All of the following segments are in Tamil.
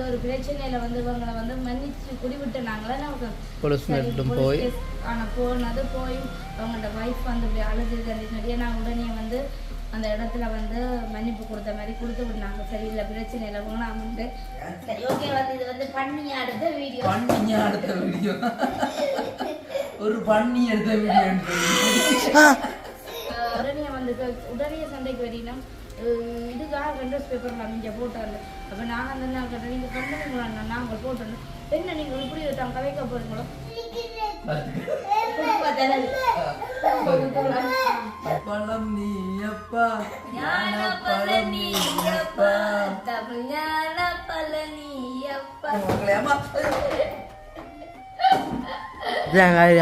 வந்து ஒரு பிரச்சனையில வந்து இவங்களை வந்து மன்னிச்சு குடிவிட்டு நாங்களே நமக்கு போய். ஆனால் போனது போய் அவங்களோட ஒய்ஃப் வந்து இப்படி அழுது நிறைய நான் உடனே வந்து அந்த இடத்துல வந்து மன்னிப்பு கொடுத்த மாதிரி கொடுத்து விட்டாங்க. சரி இல்லை பிரச்சனை இல்லை போனாமன்ட்டு சரி ஓகே வந்து இது வந்து பண்ணி அடுத்த வீடியோ பண்ணிங்க அடுத்த வீடியோ ஒரு பண்ணி எடுத்த வீடியோ உடனே வந்து உடனே சண்டைக்கு வரீங்கன்னா இதுக்காக வெண்டர்ஸ் பேப்பர் அமைஞ்ச போட்டாங்க அப்போ நாங்கள் அந்த என்ன கேட்டேன் நீங்கள் பண்ணுங்களா நாங்கள் போட்டோம் என்ன நீங்கள் இப்படி தான் கதைக்க போகிறீங்களோ பழம் நீ அப்பா ஞான பழம் நீ அப்பா தமிழ்ஞான பழனியப்பா மகளே, அம்மா.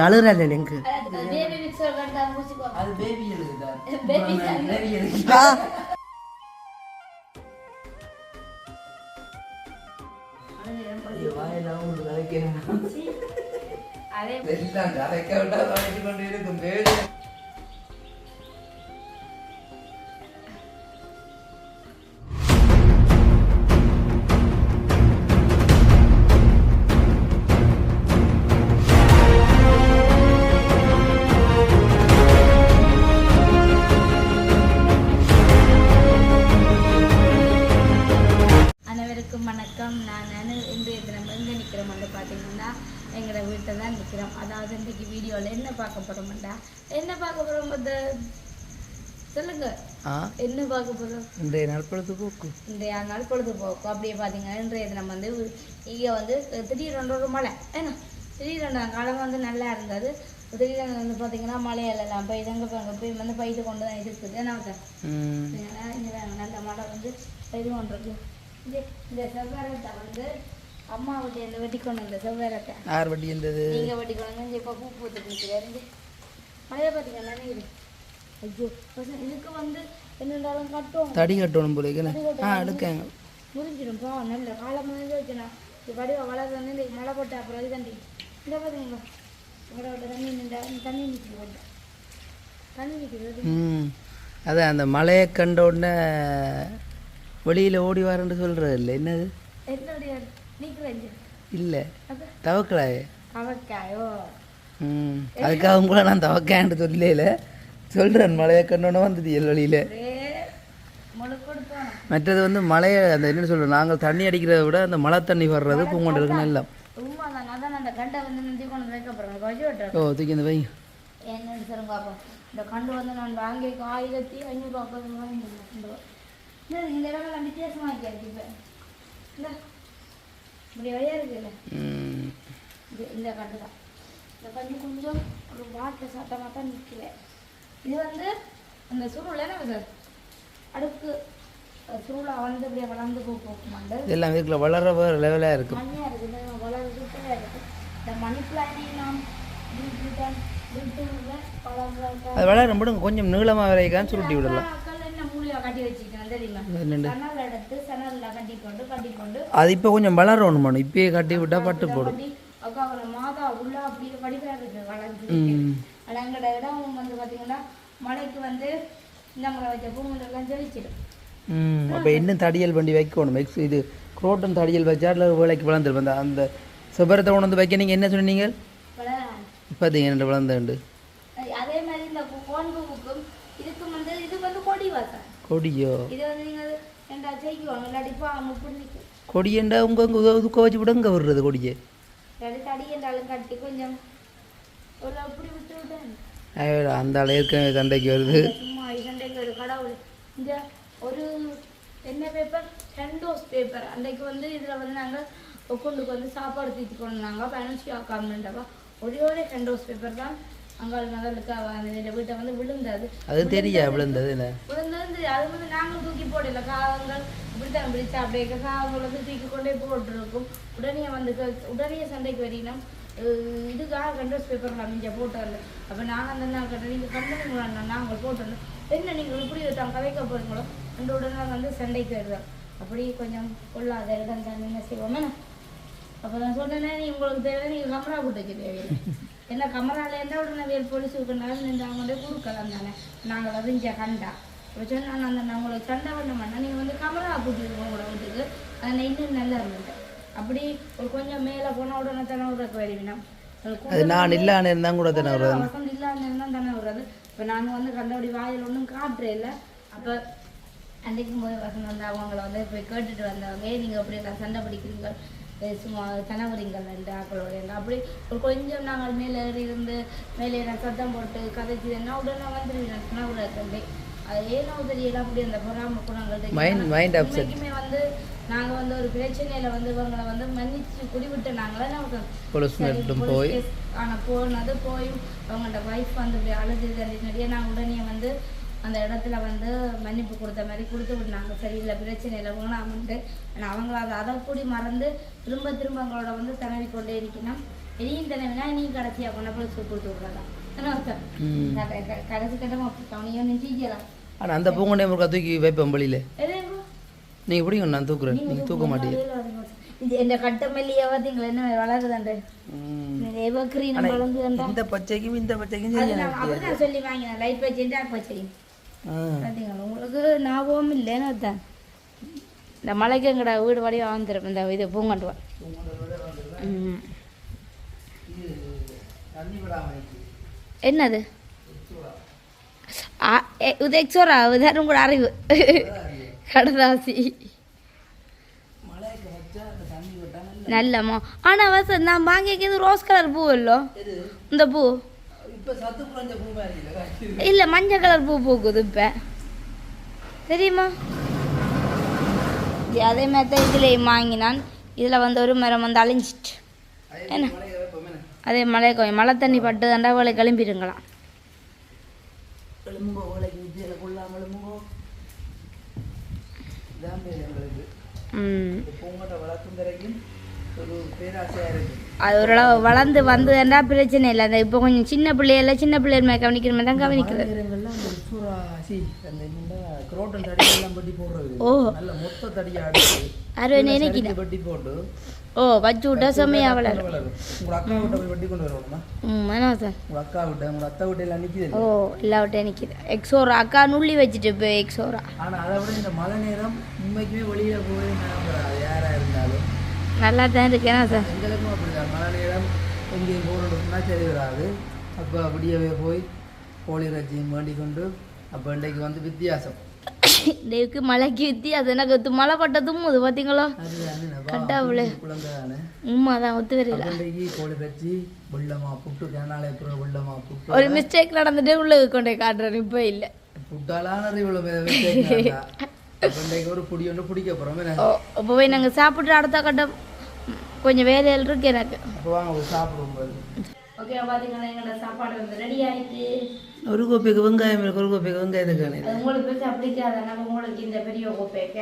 அழுகிறாள் எனக்கு பேபி மிக்சர் கண்டா மூச்சுக்கோ அது பேபி எழுதுதா. பேபி எழுதுதா அதே எல்லாம் கதைக்க விட்டா நிற்கிறோம் அதாவது இன்றைக்கு வீடியோவில் என்ன பார்க்க போகிறோம்டா என்ன பார்க்க போகிறோம் அது சொல்லுங்க. என்ன பார்க்க போகிறோம் இன்றைய நற்பொழுது போக்கு. இன்றைய நாள் பொழுதுபோக்கு அப்படியே பார்த்தீங்கன்னா இன்றைய தினம் வந்து இங்கே வந்து திடீரென்று ஒரு மழை. ஏன்னா திடீரென்று காலம் வந்து நல்லா இருந்தது. திடீரென்று வந்து பார்த்தீங்கன்னா மழையிலலாம் போய் இங்கே போய் போய் வந்து பயிட்டு கொண்டு தான் இருக்குது. ஏன்னா இங்கே நல்ல மழை வந்து இது கொண்டிருக்கு இந்த இந்த செவ்வாரத்தை வந்து அம்மா வீட்டு இந்த வெட்டி கொண்டு வந்த செவ்வாரத்தை யார் வட்டி இருந்தது நீங்க வெட்டி கொண்டு வந்து இப்போ பூ பூத்துட்டு நிற்கிறாரு மழையை பார்த்தீங்கன்னா நினைக்கிறேன் ஐயோ இதுக்கு வந்து என்னென்றாலும் கட்டும் தடி கட்டணும் போல? ஆ எடுக்காங்க. முறிஞ்சிடும் பாவம் நல்ல காலம் வந்து வைக்கணும் இது வடிவ வளர்ந்து இந்த மழை போட்ட அப்புறம் இது தண்டி. இந்த பார்த்தீங்களா உங்களோட தண்ணி நின்றா தண்ணி போட்டு தண்ணி நிற்கிது ம் அதான் அந்த மலையை கண்ட உடனே வெளியில் ஓடி வரேன்னு சொல்கிறது இல்லை என்னது என்னுடைய இல்லை. தவக்கலாயே. ம். அதுக்காக கூட நான் தவக்கான்னு சொல்லல சொல்கிறேன் மலையை கண்டோன்னே வந்தது எல் வழியில். மற்றது வந்து மலையை அந்த என்ன சொல்கிறோம் நாங்கள் தண்ணி அடிக்கிறத விட அந்த மழை தண்ணி வர்றது பூங்கொண்டு இருக்குன்னு எல்லாம். ஓ தூக்கி இந்த வைங்க என்னன்னு சொல்லுங்க அப்போ இந்த கண்டு வந்து நான் வாங்கி ஆயிரத்தி ஐநூறு ஐம்பது வாங்கிட்டு இந்த இடமெல்லாம் வித்தியாசமாக இருக்கு இப்போ. இந்த இப்படி வழியாக இருக்குல்ல? இது இந்த கண்டு தான். இந்த கண்டு கொஞ்சம் ஒரு வாட்டில் சாட்டமாக தான் நிற்கல இது வந்து அந்த சுருள் என்ன சார்? அடுக்கு சுருளா வந்து அப்படியே வளர்ந்து போ போக்குமாண்டு இதெல்லாம் வீட்டில் வளர லெவலாக இருக்கும் மணியாக இருக்குது வளர்ந்து சூப்பராக இருக்குது இந்த மணி பிளானே நாம் அது வளர மட்டும் கொஞ்சம் நீளமாக வரைக்கான்னு சுருட்டி விடலாம். அது இப்போ கொஞ்சம் வளரணும் மனு. இப்பயே கட்டி விட்டால் பட்டு போடும். மழைக்கு வந்து அப்போ இன்னும் தடியல் வண்டி வைக்கணும். எக்ஸ் இது குரோட்டன் தடியல் வச்சா அதில் வேலைக்கு வளர்ந்துருப்பேன் அந்த சுபரத்தை கொண்டு வந்து வைக்க நீங்கள் என்ன சொன்னீங்க? வளராது. பார்த்தீங்க ரெண்டு வளர்ந்துண்டு அதே மாதிரி இந்த கோன்பூவுக்கும் இதுக்கும் வந்து இது வந்து கொடி வாசம் கொடியோ இது வந்து நீங்கள் ரெண்டா செய்க்குவாங்க இல்லாட்டி இப்போ முப்படி நிற்கும் கொடியண்டா உங்க உங்க உதுக்க வச்சு விட இங்கே விடுறது கொடியை? அந்த ஆள் ஏற்கனவே சண்டைக்கு வருது. ஒரு என்ன பேப்பர் டென்டோஸ் பேப்பர் அன்றைக்கு வந்து இதில் வந்து நாங்கள் கொண்டுக்கு வந்து சாப்பாடு தீத்தி கொண்டு நாங்கள் பனன்சி ஆக்காமட்டப்பா ஒரே ஒரே டென்டோஸ் பேப்பர் தான். அங்கே மகளுக்கு அவ அந்த வீட்டை வந்து விழுந்தது. அது தெரியா விழுந்தது என்ன? விழுந்தது. அது வந்து நாங்கள் தூக்கி போடல. காவங்கள் இப்படித்தான் பிடிச்சா அப்படியே காவங்கள் வந்து தூக்கி கொண்டே போட்டிருக்கும். உடனே வந்து உடனே சண்டைக்கு வரீங்கன்னா இதுக்காக கண்டோஸ் பேப்பரில் அமைஞ்ச போட்டோம்ல அப்போ நாங்கள் அந்த நாள் கட்ட நீங்கள் கண்டனங்களா நாங்கள் போட்டோம் என்ன நீங்கள் இப்படி தான் கதைக்க போகிறீங்களோ அந்த உடனே வந்து சண்டைக்கு வருதோம் அப்படி கொஞ்சம் கொள்ளாத இடம் தான் என்ன செய்வோம் அப்போ நான் சொன்னேனே நீ உங்களுக்கு தேவை நீங்கள் கமரா போட்டு வச்சுருவீங்க என்ன கமரால இருந்தால் உடனே வேல் போலீஸ் இருக்கனால நின்று அவங்களே கொடுக்கலாம் தானே நாங்கள் அறிஞ்ச கண்டா இப்போ சொன்னா நான் அந்த நான் உங்களுக்கு சண்டை பண்ண மாட்டேன் நீங்கள் வந்து கமரா போட்டுருக்கோம் உங்களை வீட்டுக்கு அதில் இன்னும் நல்லா இருந்தது அப்படி ஒரு கொஞ்சம் மேலே போனால் உடனே தானே உறக்க வருவினா அது நான் இல்லான்னு இருந்தால் கூட தானே வருது வசந்த் இல்லாமல் தான் தானே வருது இப்போ நாங்கள் வந்து கண்டபடி வாயில் ஒன்றும் காட்டுறே இல்லை அப்போ அன்றைக்கும் போது வசந்த் வந்து அவங்கள வந்து போய் கேட்டுட்டு வந்தவங்க "ஏய், நீங்க அப்படி எல்லாம் சண்டை பிடிக்கிறீங்க சும்மா கணவரிங்கள் ரெண்டு ஆக்களோட எல்லாம் அப்படி ஒரு கொஞ்சம் நாங்கள் மேலே இருந்து மேலே சத்தம் போட்டு கதைச்சுதுன்னா உடனே வந்துடுவேன் கணவரை கண்டே அது ஏனோ தெரியல அப்படி அந்த பொறாம குணங்கள் வந்து நாங்க வந்து ஒரு பிரச்சனையில வந்து இவங்களை வந்து மன்னிச்சு குடிவிட்டு நாங்களே நமக்கு போய். ஆனா போனது போய் அவங்களோட ஒய்ஃப் வந்து இப்படி அழுது நிறைய நான் உடனே வந்து அந்த இடத்துல வந்து மன்னிப்பு கொடுத்த மாதிரி கொடுத்து விட்டாங்க. சரியில்லை பிரச்சனையில் வேணாமன்ட்டு ஆனால் அவங்க அதை அதை கூடி மறந்து திரும்ப திரும்ப அவங்களோட வந்து தனவி கொண்டே இருக்கணும். இனியும் தனவினா இனியும் கடைசியாக கொண்ட போய் கொடுத்து விட்றதா? ம். கடைசி கட்டமாக அவனையும் நிச்சயிக்கலாம் ஆனால் அந்த பூங்கொண்டே முருக்கா தூக்கி வைப்பேன் வெளியில். நீங்கள் பிடிங்க நான் தூக்குறேன்? நீங்கள் தூக்க மாட்டீங்க இந்த கட்டமல்லியை பார்த்தீங்களா என்ன வளருதாண்டு? இந்த பச்சைக்கும் இந்த பச்சைக்கும் சரி சொல்லி வாங்கினேன். லைட் பச்சை டார்க் பச்சை. ஆ பார்த்தீங்களா உங்களுக்கு ஞாபகம் இல்லைன்னு அதுதான் இந்த மலைக்கு எங்கட வீடு வழியாக வந்துடும் இந்த இது பூங்கண்டுவா என்னது? இது எக்ஸோரா இதாரும் கூட அறிவு. கடதாசி. நல்லம்மா ஆனால் வச நான் வாங்கிக்கிறது ரோஸ் கலர் பூ இல்லோ இந்த பூ. இல்லை மஞ்சள் கலர் பூ பூக்குது இப்போ. தெரியுமா? அதே மாதிரி தான் இதுலேயும் வாங்கினான். இதில் வந்து ஒரு மரம் வந்து அழிஞ்சிட்டு. என்ன? அதே மழை கோயம் மழை தண்ணி பட்டு தண்டா வேலை கிளம்பிடுங்களாம். எலும்போ வேலைக்கு வித்தியில் கொள்ளாமல் எலும்போ இதான் பேர் எங்களுக்கு ம் இந்த பூங்கோட்டை வளர்க்கும் வரைக்கும் ஒரு பேராசையாக இருக்கு அது ஓரளவு வளர்ந்து வந்ததுண்டா பிரச்சனை இல்லை. அந்த இப்போ கொஞ்சம் சின்ன பிள்ளையில சின்ன பிள்ளைகள் மேலே கவனிக்கிற மாதிரி தான் கவனிக்கிறது. ஓ. அறுவை நினைக்கிறேன் ஓ வச்சு விட்டா செம்மையாக வளரும். வளரும். உங்க அக்கா விட்ட போய் வெட்டி கொண்டு வரணுமா ம் என்ன சார். உங்க அக்கா விட்ட ஓ நிற்கிது எக்ஸோரா அக்கா நுள்ளி வச்சுட்டு இப்போ எக்ஸோரா ஆனா அதை விட இந்த மழை நேரம் உண்மைக்குமே வெளியில போய் நான் யாரா இருந்தாலும். நல்லா தான் இருக்கு என்ன சார். எங்களுக்கும் அப்படிதான். மழை நேரம் எங்கேயும் போகிறோம்னா சரி வராது. அப்போ அப்படியே போய் கோழி இறைச்சியும் வேண்டி கொண்டு அப்போ இன்றைக்கு வந்து வித்தியாசம். டேவுக்கு மழைக்கு வித்தி அது எனக்கு மழை பட்டதும் அது பார்த்தீங்களா கடவுளே. குழந்தை தானே ஒத்து அப்போ இன்றைக்கு கோழி இறைச்சி வெள்ளமா புட்டு கனாலே அப்புறம் வெள்ளமா புட்டு. ஒரு மிஸ்டேக் நடந்துட்டு உள்ளே கொண்டே காட்டுறேன் இப்போ இல்லை. புட்டாலான இவ்வளோ அப்போ இன்றைக்கு ஒரு புடி ஒன்று பிடிக்க போகிறோம் ஓ இப்போ போய் நாங்கள் சாப்பிட்டு அடுத்த கட்டம் கொஞ்சம் வேலைகள் இருக்கு எனக்கு. ஓகே பார்த்தீங்கன்னா எங்களோட சாப்பாடு வந்து ரெடி ஆயிட்டு. ஒரு கோப்பைக்கு வெங்காயம் இருக்கு ஒரு கோப்பைக்கு வெங்காயத்தை காணி அது உங்களுக்கு பெருசாக பிடிக்காத நம்ம உங்களுக்கு இந்த பெரிய கோப்பைக்க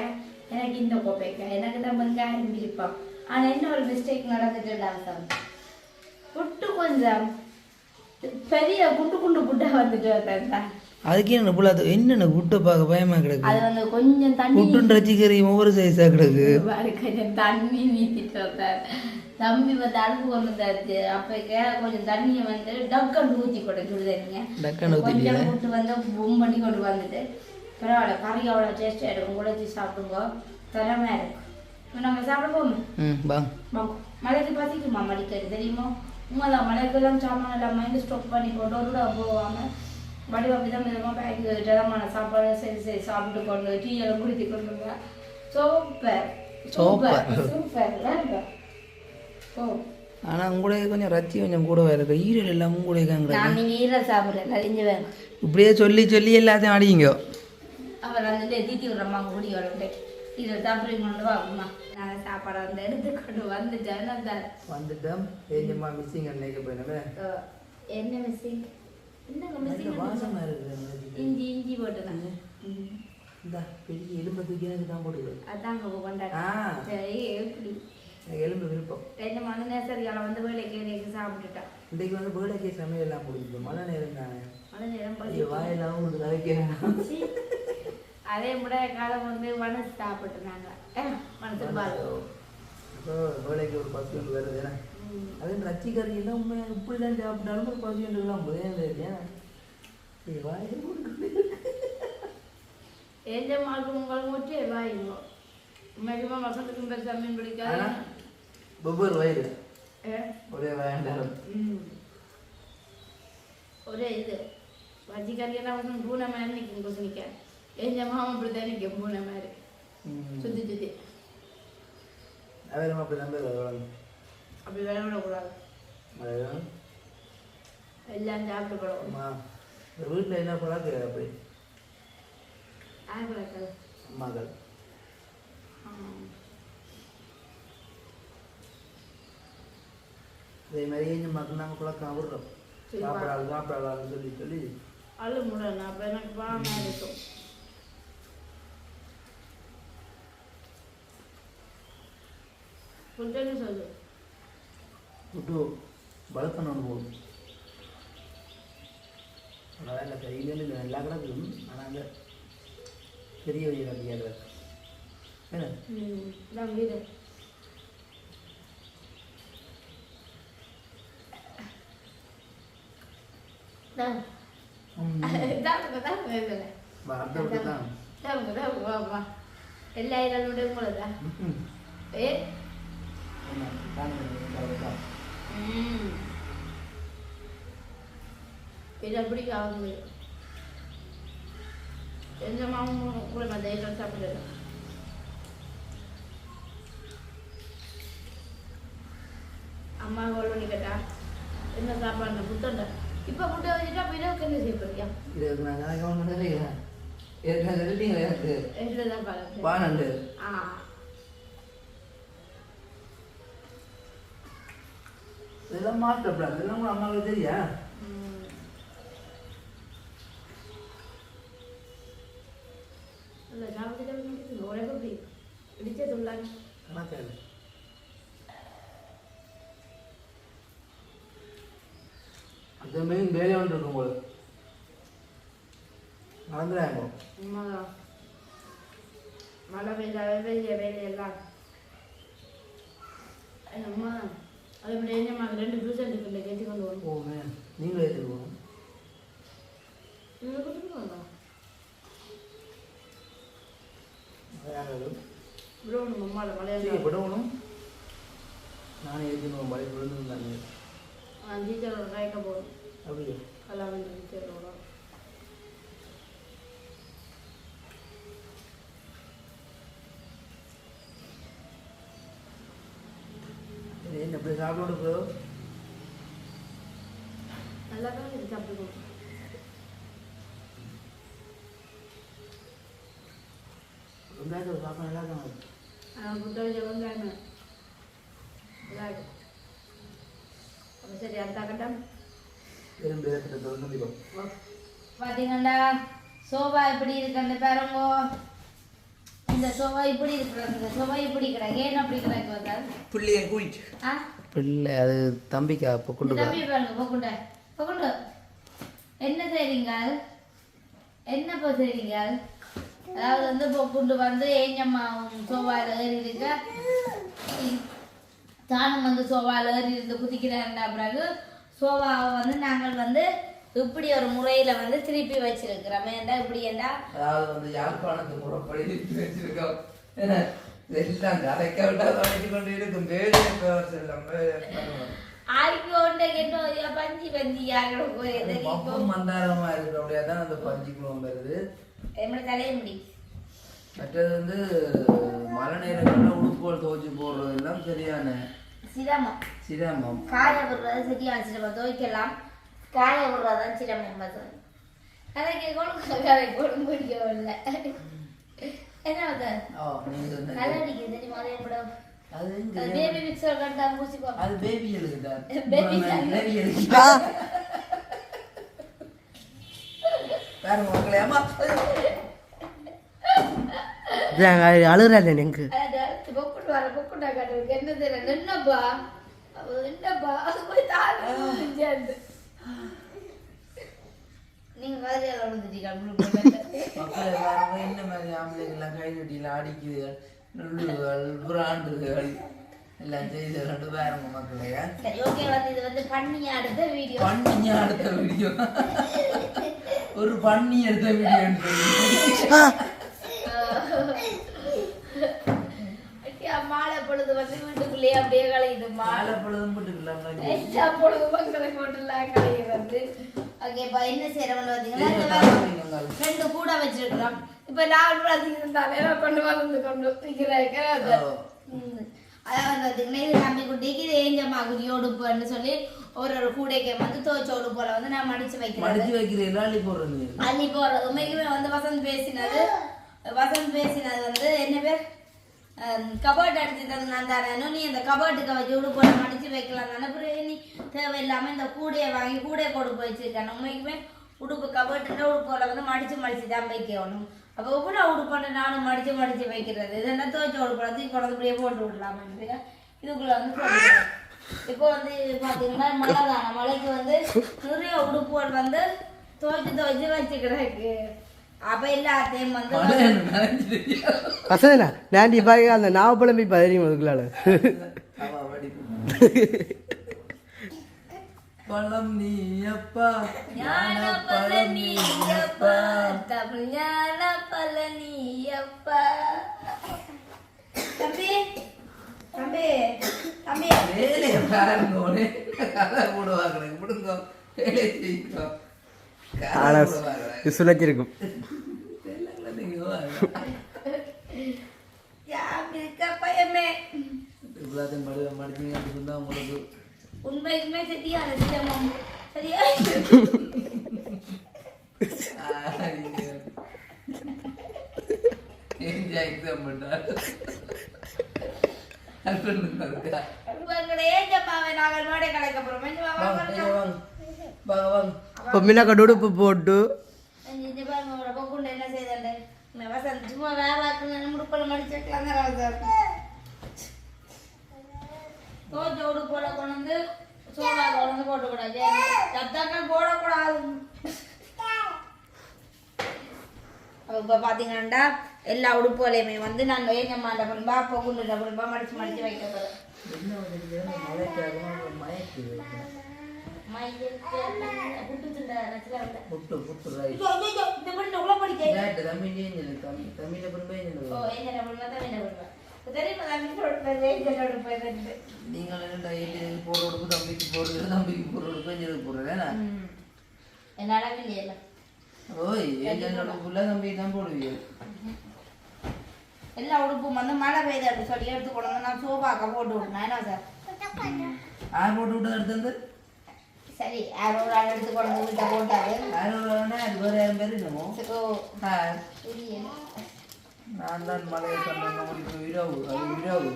எனக்கு இந்த கோப்பைக்க எனக்கு தான் வெங்காயம் பிடிப்போம் ஆனால் என்ன ஒரு மிஸ்டேக் நடந்துட்டுடா சார் புட்டு கொஞ்சம். பெரிய குண்டு குண்டு புட்டா வந்துட்டு வந்தேன் அதுக்கே எனக்கு புள்ள அது என்னென்ன புட்டை பார்க்க பயமா கிடக்கு? அது வந்து கொஞ்சம் தண்ணி புட்டுன்னு ரசிக்கிறீ ஒவ்வொரு சைஸாக கிடக்கு. கொஞ்சம் தண்ணி நீத்திட்டு வந்தார். தம்பி வந்து அடுப்பு கொண்டு வந்தாச்சு அப்போ கொஞ்சம் தண்ணியை வந்து டக்குன்னு ஊற்றி கொண்டு சுடுதண்ணிங்க ஊத்திட்டியா? கொஞ்சம் போட்டு வந்து பூம் பண்ணி கொண்டு வந்துட்டு பரவாயில்ல கறி அவ்வளோ டேஸ்டாக இருக்கும் உழைச்சி சாப்பிடுங்க. திறமையாக இருக்கும் நம்ம சாப்பிட போவோம் ம் வாங்க வாங்க. மழைக்கு பசிக்குமா மடிக்கடி தெரியுமா? உண்மைதான் மழைக்கெல்லாம் சாமான் எல்லாம் மைண்ட் ஸ்டாப் பண்ணி போட்டு ஒரு தடவை போகாமல் வடிவ விதம் விதமாக பேக் தரமான சாப்பாடு சரி சரி சாப்பிட்டு கொண்டு டீ எல்லாம் குடித்து கொண்டு சூப்பர். சூப்பர். சூப்பர். வேறு ஓ. ஆனால் உங்களுடைய கொஞ்சம் ரத்தி கொஞ்சம் கூட இருக்கு? ஈரல் எல்லாம் உங்களுடைய நான் நீங்கள் ஈரல் சாப்பிட்றேன். நிறைஞ்சு வேணும். இப்படியே சொல்லி சொல்லி எல்லாத்தையும் அடிங்க அவர் வந்துட்டு தீத்தி விடுறம்மா குடி வரட்டே இதை சாப்பிட்டு கொண்டு வாங்கம்மா நாங்கள் சாப்பாடை வந்து எடுத்து கொண்டு வந்துட்டேன் வந்துட்டோம். ஏஞ்சம்மா மிஸ்ஸிங் அன்னைக்கு போயினமே? அஹ், என்ன மிஸ்ஸிங் இஞ்சி இஞ்சி போட்டுதாங்க இந்த பெரிய எலும்பை தூக்கி எனக்கு தான் போட்டுக்கிறேன் அதாங்க கொண்டாடி ஆ. சரி எப்படி? எனக்கு எலும்பு விருப்பம். ரெண்டு மணி நேசரியால வந்து வேலைக்கு வேலைக்கு சாப்பிட்டுட்டான் இன்றைக்கு வந்து பேர்டே சமையல் எல்லாம் முடிஞ்சு மழை நேரம் தானே. மழை நேரம் வாயெல்லாம் உங்களுக்கு கதைக்கிறேன். அதே முறை காலம் வந்து மனசு சாப்பிட்டுனாங்க மனசு பாரு வேலைக்கு ஒரு பசி ஒன்று வருது அது ரச்சி கறி எல்லாம் உண்மையாக இப்படிலாம் சாப்பிட்டாலும் ஒரு பசி ஒன்றுலாம் போதே ஏன் ஏய், வாயை மூடிக்கொண்டு ஏஞ்ச மார்க்கு உங்களுக்கு மட்டும் வாயுங்க உண்மைக்குமா வசந்துக்கும் பெருசா மீன் பிடிக்காது. ஒவ்வொரு வயிறு ஏ, ஒரே வேண்டாம். ஒரே இது. வஜ்ஜிக்காரி எல்லாம் வந்து பூனை மாதிரி நிற்கும் குசினிக்க எங்க மாமா அப்படித்தான் நிற்கும் பூனை மாதிரி. சுத்தி சுத்தி. அவரும் அப்படி வரும் அப்படி வேலை விடக்கூடாது எல்லாம் சாப்பிட்டு இந்த வீட்டில் என்ன பழக்க அப்படி அம்மாக்கள் இதே மாதிரி இந்த மக்கள் நாங்கள் பழக்கம் விடுறோம் சாப்பிடாது சாப்பிடாதான்னு சொல்லி சொல்லி அழு முடணும் அப்போ எனக்கு பாவமா இருக்கும் சொல்லு விட்டு வளர்க்கணும் போகும் அதனால் இந்த கையிலேருந்து இந்த எல்லா கிடக்கும் ஆனால் அந்த பெரிய வழியில் கட்டியாக என்ன ம் நான் வீடு தான் ம். தாங்க தாங்க இல்லை வார்த்தை விட்டு தான் தாங்க தாங்க வாப்பா எல்லா இடங்களுடைய உங்களதா ம். ஏ என்ன தாங்க தான் ம் இது அப்படி ஆகுது? எந்த மாமும் கூட மற்ற ஐட்டம் சாப்பிடல. அம்மா கோல் பண்ணி கேட்டா என்ன சாப்பாடு புத்தண்டா இப்போ புட்டை வச்சுட்டா அப்போ என்ன செய்ய போறியா? இது நான் எனக்கு ஒன்று ஏற்கனவே எனக்கு. ரெண்டு பானண்டு. ஆ. இதெல்லாம் மாற்றப்படாது இதெல்லாம் கூட அம்மாவுக்கு தெரியா? ம். இல்ல சாப்பிட்டு சாப்பிட்டு ஒரே எப்படி இடிச்சே சொல்லாங்க. கணக்காது அந்த மெயின் வேலை ஒன்று இருக்கும் நடந்துடாங்க உண்மைதான் மழை பெய்தாவே பெய்ய வேலையெல்லாம். அம்மா அது இப்படி என்னம்மா ரெண்டு டியூஷன் இருக்குல்ல கேட்டு கொண்டு ஓ மேம் நீங்களே எடுத்துருவோம் நீங்கள் கொடுத்துட்டு வாங்க இப்படி ஒன்று அம்மாவில் மலையாளம் படவணும். நானே எடுத்துருவோம் பழைய விழுந்துருந்தாங்க நான் டீச்சரோட கயக்க போகணும். அப்படியே? கல்லாம டீச்சரோட இப்படி சாப்பிட ப்ரோ. நல்லா தான் இது சாப்பிட்டு வெங்காயத்தை சாப்பிட நல்லா தான் புட்ட வச்ச வெங்காயம். இதாகும் அப்போ சரி பார்த்தீங்கன்னா சோபா எப்படி இருக்குன்னு பாருங்க? இந்த சோபா இப்படி இருக்கிறது இந்த சோபா இப்படி கிடக்கு ஏன் அப்படி கிடக்கு புள்ளியை கூயிட்டு பிள்ளை அது தம்பிக்கா இப்போ இந்த தம்பி பாருங்க பொக்குண்ட. பொக்குண்டு. என்ன செய்றீங்க என்னப்பா செய்றீங்க அதாவது வந்து பொக்குண்டு வந்து ஏஞ்சம்மாவும் சோபாவில் ஏறி இருக்க தானும் வந்து சோபாவில் ஏறி இருந்து குதிக்கிறாருண்டா பிறகு சோபாவை வந்து நாங்கள் வந்து இப்படி ஒரு முறையில வந்து திருப்பி வச்சிருக்கிறோம் ஏண்டா இப்படி ஏண்டா அதாவது வந்து யாழ்ப்பாணத்து முறைப்படி வச்சிருக்கோம். எல்லாம் கதைக்க விட்டா தொடங்கி கொண்டு இருக்கும். பஞ்சி பஞ்சி மந்தாரமா இருக்கிற அப்படியே தான் அந்த பஞ்சு குளம் வருது மற்றது வந்து மழை நேரங்களில் உடுப்புகள் துவைச்சு போடுறது எல்லாம் சரியான சிரமம். சிரமம். காய விடுறது சரியான சிரமம். துவைக்கலாம். காய விடுறதான் சிரமம் பார்த்து கதைக்கு கொழுக்கு கதை கொழும்பு பிடிக்கவில்லை என்ன. நல்லா அடிக்குது தெரியுமா? அதே படம். பேபி மிக்சர் கண்டா பூசிக்கோ அது மக்களே அம்மா. அழுகிறாள் எனக்கு பொக்குட்டா காட்டுறதுக்கு என்ன தெரியல என்னப்பா என்னப்பா? அது போய் தாழ்ந்து நீங்க மாதிரியால விழுந்துட்டீங்க என்ன மாதிரி ஆம்பளைங்கெல்லாம் கை கட்டியில் அடிக்குது நுள்ளுகள் புறாண்டுகள் எல்லாம் செய்து ரெண்டு பாருங்க மக்களே. சரி ஓகே வந்து இது வந்து பண்ணி அடுத்த வீடியோ பண்ணிங்க அடுத்த வீடியோ ஒரு பண்ணி எடுத்த வீடியோ மாலை பொழுது வந்து வீட்டுக்குள்ளேயே அப்படியே கலையுதுமா எல்லா பொழுதும் போட்டுலாம் கலைகிறது ஓகேப்பா என்ன செய்யறவங்க பார்த்தீங்கன்னா ரெண்டு கூட வச்சிருக்கிறோம். இப்ப நான் பார்த்தீங்கன்னா கொண்டு வந்து கொண்டு. அதான் வந்து பார்த்தீங்கன்னா இது நம்பி குட்டிக்கு இது ஏஞ்சம்மா குட்டி உடுப்புன்னு சொல்லி ஒரு ஒரு கூடைக்கு வந்து துவச்ச உடுப்புல வந்து நான் மடிச்சு வைக்கிறேன் மடிச்சு வைக்கிறீங்களா அள்ளி போடுறது அள்ளி போறது உண்மைக்குமே வந்து வசந்த் பேசினது. வசந்த் பேசினது வந்து என்ன பேர்? கபர்ட் அடிச்சு தந்து நான் நீ அந்த கபர்ட்டுக்கு வச்சு உடுப்போட மடிச்சு வைக்கலாம் தானே. அப்புறம் நீ தேவையில்லாமல் இந்த கூடையை வாங்கி கூடையை கொண்டு போய் வச்சிருக்கேன். உண்மைக்குமே உடுப்பு கபோர்ட்டுன்ற உடுப்போல வந்து மடிச்சு மடிச்சு தான் வைக்கணும். அப்போ கூட உடுப்பான நானும் மடிச்சு மடிச்சு வைக்கிறது? இதெல்லாம் துவைச்ச உடுப்போல தூக்கி கொண்டு அப்படியே போட்டு விடலாம்னு இதுக்குள்ள வந்து இப்போ வந்து பார்த்தீங்கன்னா மழை தானே மழைக்கு வந்து நிறைய உடுப்புகள் வந்து துவைச்சு துவைச்சு வச்சுக்கிறேன் அப்ப? வசதிண்ணா நான் இப்போ அந்த நாவப்பழம் போய் பதிரியும் அதுக்குள்ளால. பழம் நீ அப்பா ஞான பழனியப்பா தமிழ் ஞான பழனியப்பா தம்பி தம்பி தம்பி. வேலையை பாருங்க உடனே கதை போடுவாங்க விடுங்க வேலையை செய்யுங்க. கதை ஆனா போடுவாங்க. சுழச்சிருக்கும் உண்மைக்குமே சரியா என்ஜாய் எக்ஸாம் இப்போ மின்னாக்க உடுப்பு போட்டு இது பாருங்க ஒரு பொக்குண்டு என்ன செய்தாண்டு வசந்த் சும்மா வேவாக்கு முடுப்பல மடிச்சுக்கலாம் தான் தோச்ச உடுப்போல கொண்டு வந்து சோடா கொண்டு வந்து போட்டுக்கூடாது சத்தாக்கள் போடக்கூடாது இப்போ பார்த்தீங்கன்னா எல்லா உடுப்புகளையுமே வந்து நான் ஏஞ்சம்மாண்ட பிறம்பா பொகுண்டுட பிறம்பா மடிச்சு மடித்து வைக்க போகிறேன் என்ன வந்து மழைக்காக மயக்கு புட்டு புட்டு ரைட் இந்த பண்ணி உள்ள படிக்க? கேட்டு தமிழ்லேயே இல்லை தமிழ் தமிழில் பிறப்பே ஓ என்ன பண்ணுவா தான் என்ன பண்ணுவா தெரியுமா நான் சொல்றது என்னோட போயிருந்து நீங்கள் என்ன ஏழு போடுற உடுப்பு தம்பிக்கு போடுறது தம்பிக்கு போடுற உடுப்பு எங்களுக்கு போடுறது ஏன்னா என்னால இல்லையில ஓய் ஏஜென்டோட உடுப்புல தம்பிக்கு தான் போடுவீங்க எல்லா உடுப்பும் வந்து மழை பெய்யுது அப்படி சொல்லி எடுத்து கொண்டு வந்து நான் சோபாக்க போட்டு விடணும் என்ன சார்? ஆறு போட்டு விட்டு அடுத்து வந்து? சரி யாரோ ஒரு ஆள் எடுத்து கொண்டு வந்து வீட்டை போட்டாரு. ஆயிரம் ரூபாய்னா அது வேறு யாரும் பேர் என்னமோ நான் தான் மலையை சொன்னேன் இரவு அது இரவு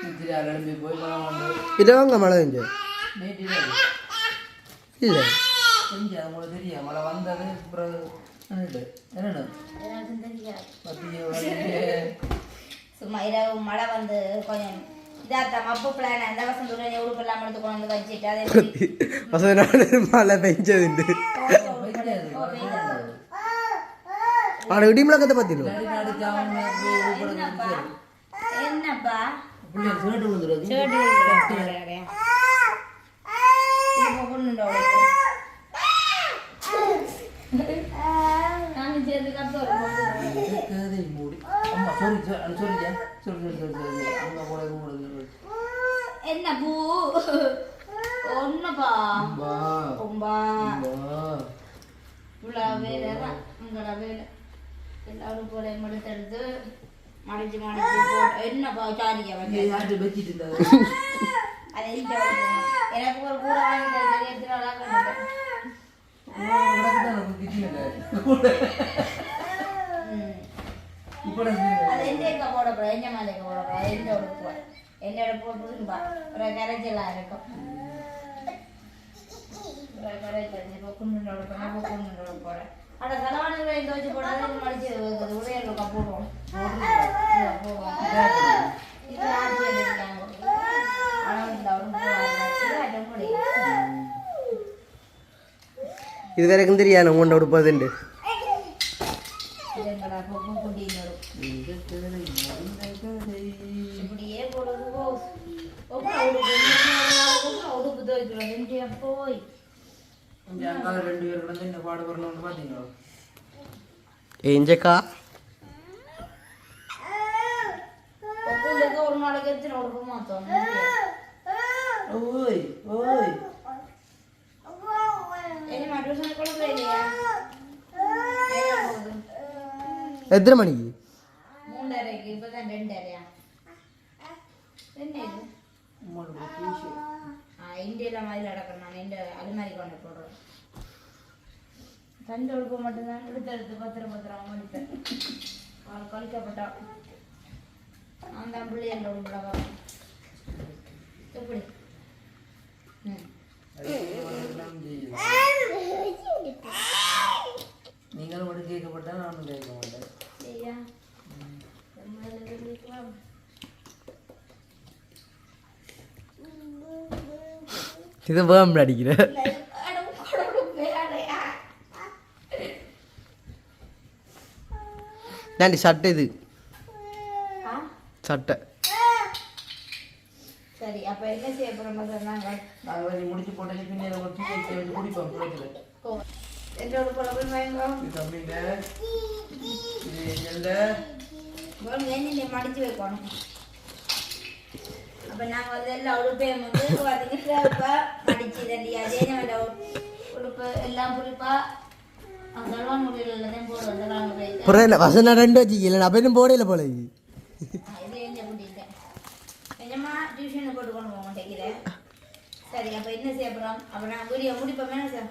சித்திரை கிளம்பி போய் மழை வந்து இதவங்க மழை பெஞ்சு நேற்று இரவு இல்லை. செஞ்சு உங்களுக்கு தெரியும். மழை வந்தது என்னென்ன சும்மா இரவு மழை வந்து கொஞ்சம் இதாத்தான் மப்பு பிளான் அந்த வசந்த உடனே உடுப்பு எல்லாம் sorry, sorry, ஜா. sorry, sorry, sorry, sorry. அங்க போட கூடாது. என்ன பூ? ரொம்ப அம்மா. இவ்வளோ வேலை தான் உங்களோட வேலை. எல்லாரும் போல எடுத்து மடிச்சு மடிச்சு போட்டு என்னப்பா சாரியா வச்சிட்டு? அது எனக்கு ஒரு கூட வாங்கி தரது எடுத்துட்டு வராங்க உனக்கு தான் எனக்கு கிட்னி இல்லை. கூட. இப்ப நான் செய்யறேன். அது எந்த எங்க போட போறோம் எந்த மாதிரி போட போறோம் எந்த உடுப்பு என்னோட போட்டுருப்பா ஒரு கரைச்சலா இருக்கும் ஒரு கரைச்சல் இப்போ குண்டு உடுப்பா குண்டு போட அட கலவாணிகளை இந்த வச்சு போடாத மடிச்சு உடைய இருக்கா போடுவோம் போடுவோம் இது ஆட்சியில் இருக்காங்க ஆனால் இந்த அவரும் போடாது முடியும் இது வரைக்கும் தெரியாது உங்கள்கிட்ட உடுப்பதுண்டு இது எங்கடா பொப்பு குண்டின்னு வரும் இந்த கதை, இந்த கதை. இப்படியே போடுறது போ உடுப்பு துவைக்கிறோம் போய் அங்கால ரெண்டு பேர் கிடந்து என்ன பாடுபடணும்னு பாத்தீங்களா? ஏஞ்சக்கா? ஒவ்வொன்றுக்கு ஒரு நாளைக்கு எத்தனை உடுப்பு மாத்தோம் ஓய் ஓய். என்ன டியூஷன் கூட போயிலையா நேரம் போகுது. எத்தனை மணிக்கு? ரெண்டு உடுப்பு மட்டும்தான். எடுத்து எடுத்து பத்திரம் பத்திரம் முடித்தேன் அவள் கழிக்கப்பட்டா நான் தான் பிள்ளைகள் உடுப்புல வரேன் எப்படி? நீங்களும் மட்டும் கேட்கப்பட்டா நானும் கேட்க மாட்டேன். சரியா. இது வேம் அடிக்கிற. ஏன்டி சட்டை இது. சட்டை. சரி அப்ப என்ன செய்ய போறோம் சொன்னாங்க நாங்கள் முடிச்சு போட்டேன் பின்னாடி ஒரு டீ வச்சு வச்சு குடிப்போம் ஓ என்னோட போல போய் வாங்க இது தம்பிண்ட இது வேணும் வேணும் மடிச்சு வைக்கணும். அப்ப நாங்க வந்து எல்லா உடுப்பையும் வந்து பார்த்தீங்கன்னா இப்ப மடிச்சு தண்டி அதே நம்ம உடுப்பு எல்லாம் குறிப்பா புரியல வசனம் ரெண்டு வச்சுக்கல நான் போய் போடையில போல சரி அப்ப என்ன செய்ய போறோம் அப்ப நான் வீடியோ முடிப்போமே சார்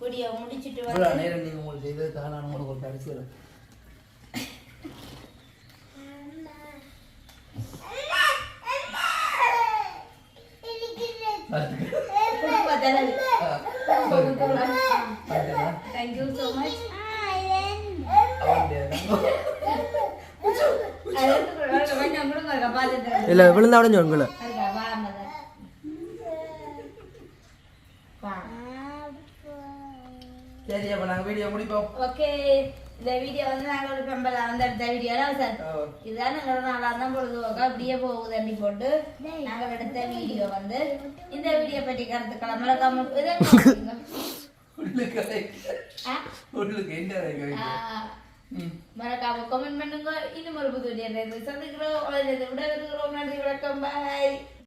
வீடியோ முடிச்சிட்டு நேரம் நீங்கள் உங்களுக்கு செய்ததுக்காக நான் அவனுடைய கொஞ்சம் கொடுங்க பார்த்துட்டு இல்லை விழுந்தா உடஞ்சு உங்களை சரி அப்போ நாங்கள் வீடியோ முடிப்போம் ஓகே இந்த வீடியோ வந்து நாங்கள் ஒரு பெம்பல வந்து அடுத்த வீடியோல சார். இதுதான் நாங்கள் நாளாக தான் பொழுதுபோக்கா அப்படியே போகுது அப்படி போட்டு நாங்கள் எடுத்த வீடியோ வந்து இந்த வீடியோ பற்றி கருத்துக்களை மறக்காம. உள்ளுக்கு என்ன மறக்காம கமெண்ட் பண்ணுங்க. இன்னும் ஒரு புது சந்திக்கிறோம். விட நன்றி வணக்கம். பாய்